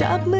จับมือ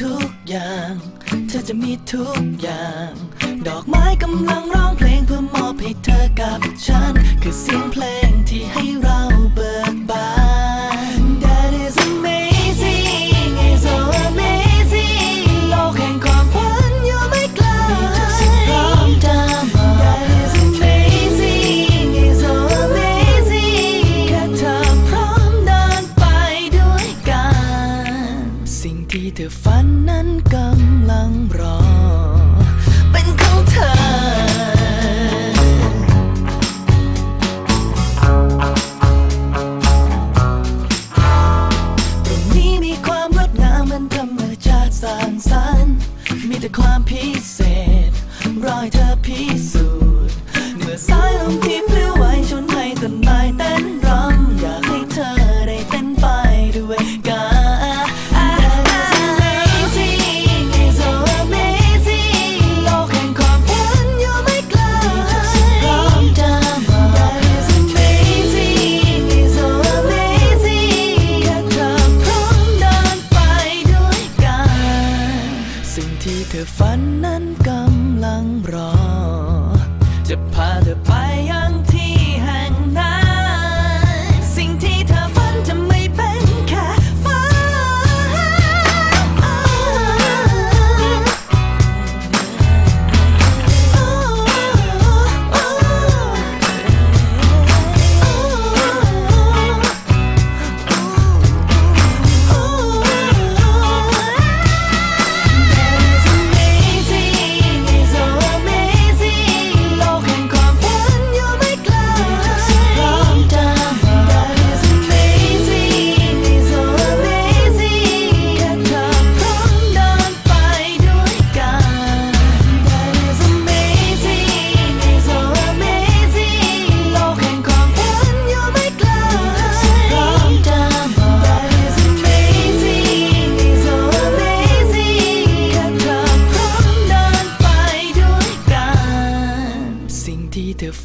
ทุกอย่าง เธอจะมีทุกอย่าง ดอกไม้กำลังร้องเพลงเพื่อมอบให้เธอกับฉัน คือเสียงเพลง ที่เธอฝันนั้นกำลังรอ เป็นของเธอ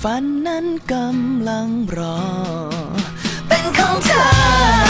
ฝันนั้นกำลังรอ เป็นของเธอ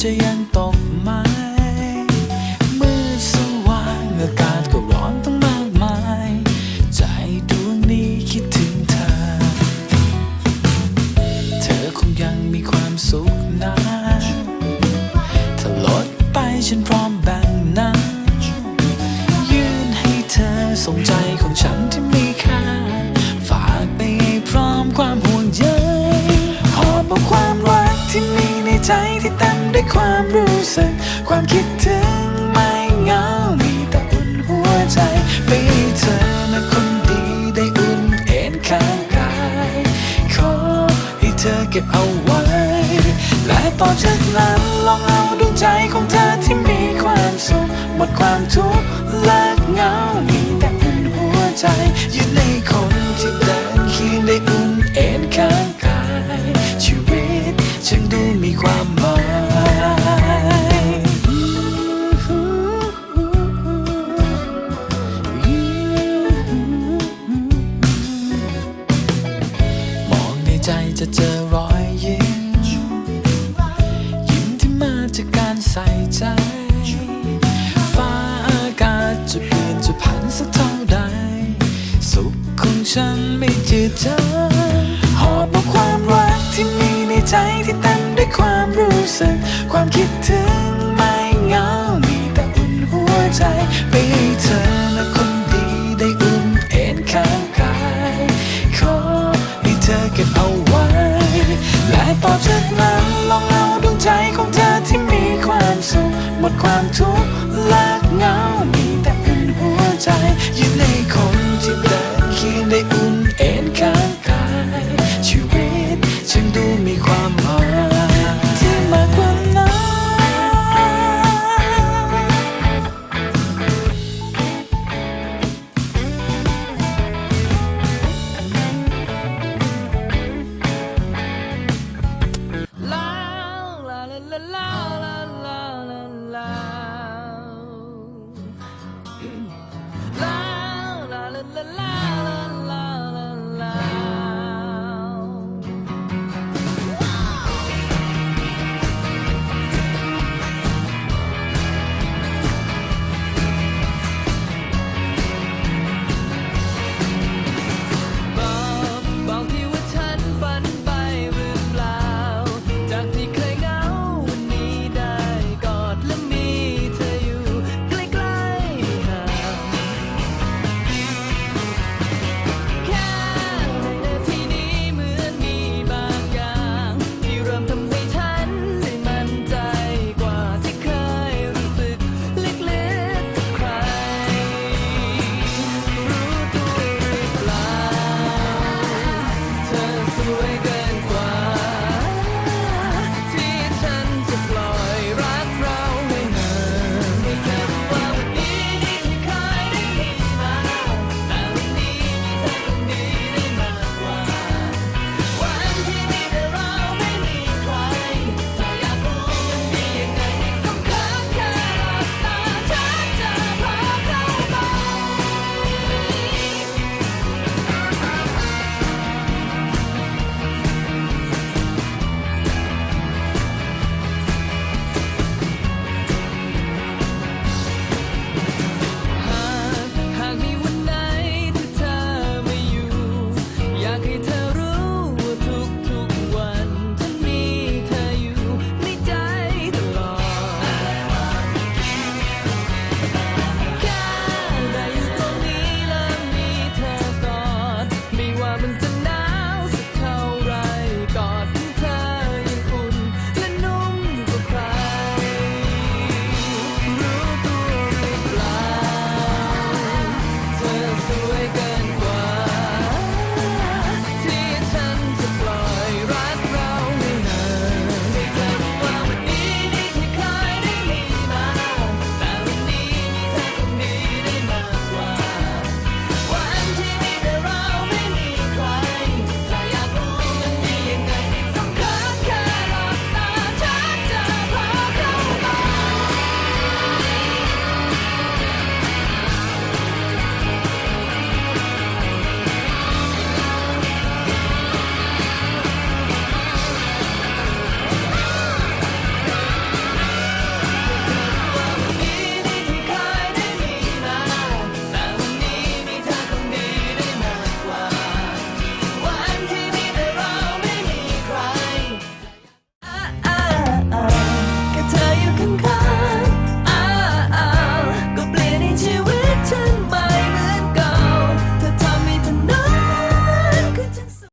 เท่ ใจที่เต็มด้วยความรู้สึก ความคิดถึงไม่เหงา มีแต่อุ่นหัวใจไปให้เธอนะคนดีได้อุ่นเอ็นข้างกาย ขอให้เธอเก็บเอาไว้ และต่อจากนั้นลองเอาดวงใจของเธอที่มีความสุขหมดความทุกข์เลิกเหงา มีแต่อุ่นหัวใจยืนในค อบอาความรักที่มีในใจที่เต็มด้วยความรู้สึก ความคิดถึงไม่เหงา มีแต่อุ่นหัวใจไปให้เธอและคนดีได้อุ่นเอ็นข้างกาย ขอให้เธอเก็บเอาไว้ และต่อจากนั้นลองเอาดวงใจของเธอที่มีความสุขหมดความทุกข์เลิกเหงา มีแต่อุ่นหัวใจยืนในคน